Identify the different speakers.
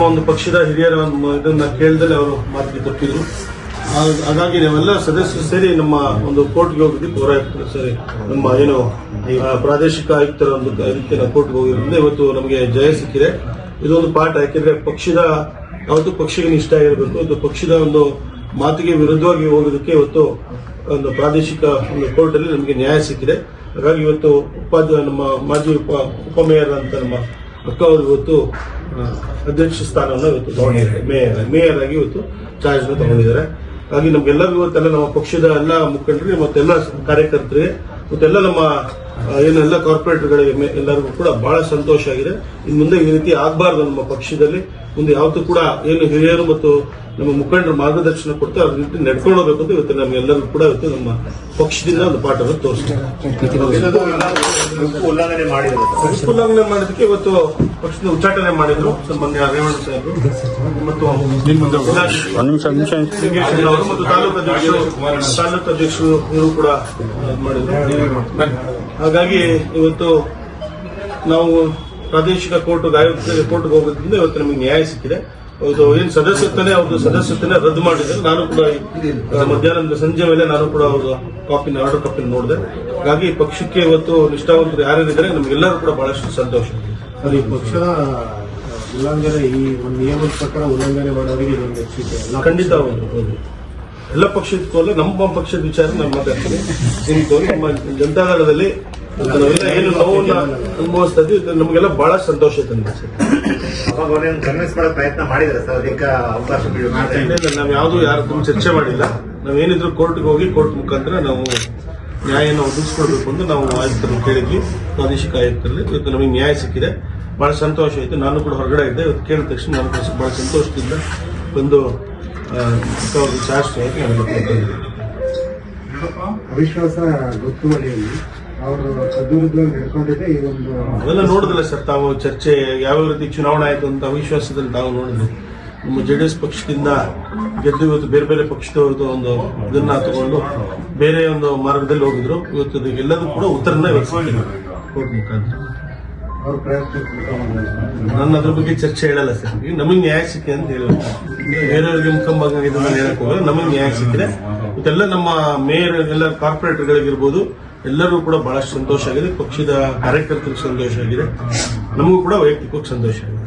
Speaker 1: ನಮ್ಮ ಒಂದು ಪಕ್ಷದ ಹಿರಿಯರ ಇದನ್ನ ಕೇಳಿದಲ್ಲಿ ಅವರು ಮಾತಿಗೆ ತಪ್ಪಿದ್ರು. ಹಾಗ್- ಹಾಗಾಗಿ ನಾವೆಲ್ಲ ಸದಸ್ಯರು ಸೇರಿ ನಮ್ಮ ಒಂದು ಕೋರ್ಟ್ಗೆ ಹೋಗಿದ್ವಿ ಪೌರಾಯುಕ್ತರು ಸರಿ. ನಮ್ಮ ಏನು ಪ್ರಾದೇಶಿಕ ಆಯುಕ್ತರ ಒಂದು ರೀತಿಯ ಕೋರ್ಟ್ಗೆ ಹೋಗಿರೋದ್ರಿಂದ ಇವತ್ತು ನಮಗೆ ಜಯ ಸಿಕ್ಕಿದೆ. ಇದೊಂದು ಪಾಠ, ಯಾಕೆಂದ್ರೆ ಪಕ್ಷದ, ಯಾವತ್ತು ಪಕ್ಷಕ್ಕೆ ಇಷ್ಟ ಆಗಿರಬೇಕು. ಇದು ಪಕ್ಷದ ಒಂದು ಮಾತಿಗೆ ವಿರುದ್ಧವಾಗಿ ಹೋಗೋದಕ್ಕೆ ಇವತ್ತು ಒಂದು ಪ್ರಾದೇಶಿಕ ಒಂದು ಕೋರ್ಟ್ ಅಲ್ಲಿ ನಮಗೆ ನ್ಯಾಯ ಸಿಕ್ಕಿದೆ. ಹಾಗಾಗಿ ಇವತ್ತು ಉಪಾಧ್ಯ ನಮ್ಮ ಮಾಜಿ ಉಪ ಉಪಮೇಯರ್ ಅಂತ ನಮ್ಮ ಅಕ್ಕ ಇವತ್ತು ಅಧ್ಯಕ್ಷ ಸ್ಥಾನವನ್ನು ಇವತ್ತು ಮೇಯರ್ ಮೇಯರ್ ಆಗಿ ಇವತ್ತು ಚಾರ್ಜ್ ತಗೊಂಡಿದ್ದಾರೆ. ಹಾಗಾಗಿ ನಮ್ಗೆಲ್ಲರಿಗೂ ಇವತ್ತೆಲ್ಲ ನಮ್ಮ ಪಕ್ಷದ ಎಲ್ಲ ಮುಖಂಡರಿಗೆ ಮತ್ತೆಲ್ಲ ಕಾರ್ಯಕರ್ತರಿಗೆ ಮತ್ತೆಲ್ಲ ನಮ್ಮ ಏನೆಲ್ಲ ಕಾರ್ಪೊರೇಟರ್ಗಳಿಗೆ ಎಲ್ಲರಿಗೂ ಕೂಡ ಬಹಳ ಸಂತೋಷ ಆಗಿದೆ. ಇನ್ನು ಮುಂದೆ ಈ ರೀತಿ ಆಗಬಾರ್ದು ನಮ್ಮ ಪಕ್ಷದಲ್ಲಿ. ಮುಂದೆ ಯಾವತ್ತೂ ಕೂಡ ಏನು ಹಿರಿಯರು ಮತ್ತು ನಮ್ಮ ಮುಖಂಡರು ಮಾರ್ಗದರ್ಶನ ಕೊಡ್ತಾ ಅದ್ರ ರೀತಿ ನಡ್ಕೊಂಡು ಹೋಗ್ಬೇಕು ಅಂತ ಇವತ್ತು ನಮ್ಗೆಲ್ಲರಿಗೂ ಕೂಡ ಇವತ್ತು ನಮ್ಮ ಪಕ್ಷದಿಂದ ಒಂದು ಪಾಠವನ್ನು ತೋರಿಸ್ತಾರೆ.
Speaker 2: ಉಲ್ಲಂಘನೆ ಮಾಡಿದ್ರು.
Speaker 1: ಉಲ್ಲಂಘನೆ ಮಾಡೋದಕ್ಕೆ ಇವತ್ತು ಪಕ್ಷದ ಉಚ್ಚಾಟನೆ ಮಾಡಿದ್ರು ನಮ್ಮ ರೇವಣ್ಣ ಸಾಹೇಬರು ಮತ್ತು ಅವರು ಮತ್ತು ತಾಲೂಕು ಅಧ್ಯಕ್ಷರು ತಾಲೂಕು ಅಧ್ಯಕ್ಷರು ಇವರು ಕೂಡ ಮಾಡಿದ್ರು. ಹಾಗಾಗಿ ಇವತ್ತು ನಾವು ಪ್ರಾದೇಶಿಕ ಕೋರ್ಟ್ ಗಾಯತ್ರಿ ಕೋರ್ಟ್ಗೆ ಹೋಗೋದ್ರಿಂದ ಇವತ್ತು ನಮಗೆ ನ್ಯಾಯ ಸಿಕ್ಕಿದೆ. ಹೌದು ಏನು ಸದಸ್ಯತ್ವನೇ ಅವ್ರದ್ದು ಸದಸ್ಯತ್ವನೇ ರದ್ದು ಮಾಡಿದ್ದಾರೆ ನಾನು ಕೂಡ ಮಧ್ಯಾಹ್ನದ ಸಂಜೆ ಮೇಲೆ ನಾನು ಕೂಡ ಅವ್ರ ಕಾಪಿನ ಆರ್ಡರ್ ಕಾಪಿನ ನೋಡಿದೆ. ಹಾಗಾಗಿ ಪಕ್ಷಕ್ಕೆ ಇವತ್ತು ನಿಷ್ಠಾವಂತರು ಯಾರ್ಯಾರಿದ್ದಾರೆ ನಮಗೆಲ್ಲರೂ ಕೂಡ ಬಹಳಷ್ಟು ಸಂತೋಷ.
Speaker 3: ಅದು ಈ ಪಕ್ಷದ ಉಲ್ಲಂಘನೆ ಈ ಒಂದು ನಿಯಮದ ಪ್ರಕಾರ ಉಲ್ಲಂಘನೆ ಮಾಡೋರಿಗೆ ಇದೊಂದು ಎಚ್ಚರಿಕೆ.
Speaker 1: ಖಂಡಿತ ಹೌದು ಹೌದು. ಎಲ್ಲ ಪಕ್ಷದ ಕೋಲ ನಮ್ಮ ಪಕ್ಷದ ವಿಚಾರ ನಮ್ಮ ಮಾತಾಡ್ತೀನಿ. ಜನತಾದಳದಲ್ಲಿ ಏನು ನೋವನ್ನ ಅನುಭವಿಸ್ತಾ ನಮಗೆಲ್ಲ ಬಹಳ ಸಂತೋಷ ತಂದಿದೆ
Speaker 2: ಕನ್ವಿನ್ಸ್ ಮಾಡೋ ಪ್ರಯತ್ನ ಮಾಡಿದ್ರೆ ಸರ್ ಅದಕ್ಕೆ ಅವಕಾಶ
Speaker 1: ನಾವು ಯಾವುದು ಯಾರು ತುಂಬ ಚರ್ಚೆ ಮಾಡಿಲ್ಲ ನಾವೇನಿದ್ರು ಕೋರ್ಟ್ಗೆ ಹೋಗಿ ಕೋರ್ಟ್ ಮುಖಾಂತರ ನಾವು ನ್ಯಾಯನ ಒದಗಿಸ್ಕೊಡ್ಬೇಕು ಅಂತ ನಾವು ಆಯುಕ್ತರನ್ನು ಕೇಳಿದ್ವಿ ಪ್ರಾದೇಶಿಕ ಆಯುಕ್ತರಲ್ಲಿ ಇವತ್ತು ನಮಗೆ ನ್ಯಾಯ ಸಿಕ್ಕಿದೆ ಬಹಳ ಸಂತೋಷ ಆಯಿತು ನಾನು ಕೂಡ ಹೊರಗಡೆ ಇದ್ದೆ ಇವತ್ತು ಕೇಳಿದ ತಕ್ಷಣ ನಾನು ಕೂಡ ಬಹಳ ಸಂತೋಷದಿಂದ ಬಂದು ಚಾರ್ಜ್ ಅಕ್ಕ ಅವ್ರಿಗೆ ಶಾಸ್ತ್ರವಾಗಿ ನಾನು
Speaker 3: ಅವರು ತದ್ವಿರುದ್ಧವಾಗಿ ನಡ್ಕೊಂಡಿದ್ದೆ ಈ ಒಂದು
Speaker 1: ಅವೆಲ್ಲ ನೋಡಿದ್ರಲ್ಲ ಸರ್ ತಾವು ಚರ್ಚೆ ಯಾವ ರೀತಿ ಚುನಾವಣೆ ಆಯಿತು ಅಂತ ಅವಿಶ್ವಾಸದಲ್ಲಿ ತಾವು ನೋಡಿದ್ರಿ? ನಮ್ಮ ಜೆಡಿಎಸ್ ಪಕ್ಷದಿಂದ ಗೆದ್ದು ಇವತ್ತು ಬೇರೆ ಬೇರೆ ಪಕ್ಷದವ್ರದ್ದು ಒಂದು ಇದನ್ನ ತಗೊಂಡು ಬೇರೆ ಒಂದು ಮಾರ್ಗದಲ್ಲಿ ಹೋಗಿದ್ರು. ಇವತ್ತು ಎಲ್ಲದೂ ಕೂಡ ಉತ್ತರನ ಕೋರ್ಟ್ ಮುಖಾಂತರ.
Speaker 3: ಅವ್ರ ಪ್ರಯತ್ನ
Speaker 1: ನನ್ನ ಅದ್ರ ಬಗ್ಗೆ ಚರ್ಚೆ ಹೇಳಲ್ಲ ಸರ್. ಈಗ ನಮಗೆ ನ್ಯಾಯ ಸಿಕ್ಕಿ ಅಂತ ಹೇಳಿ ಬೇರೆಯವ್ರಿಗೆ ಮುಖಂಬ ಇದನ್ನ ಹೇಳಕ್ ಹೋಗಲ್ಲ ನಮಗೆ ನ್ಯಾಯ ಸಿಕ್ಕಿದೆ. ಇದೆಲ್ಲ ನಮ್ಮ ಮೇಯರ್ ಎಲ್ಲ ಕಾರ್ಪೊರೇಟರ್ಗಳಿಗಿರ್ಬೋದು ಎಲ್ಲರೂ ಕೂಡ ಬಹಳಷ್ಟು ಸಂತೋಷ ಆಗಿದೆ. ಪಕ್ಷದ ಕಾರ್ಯಕರ್ತರಿಗೆ ಸಂತೋಷ ಆಗಿದೆ. ನಮಗೂ ಕೂಡ ವೈಯಕ್ತಿಕವಾಗಿ ಸಂತೋಷ ಆಗಿದೆ.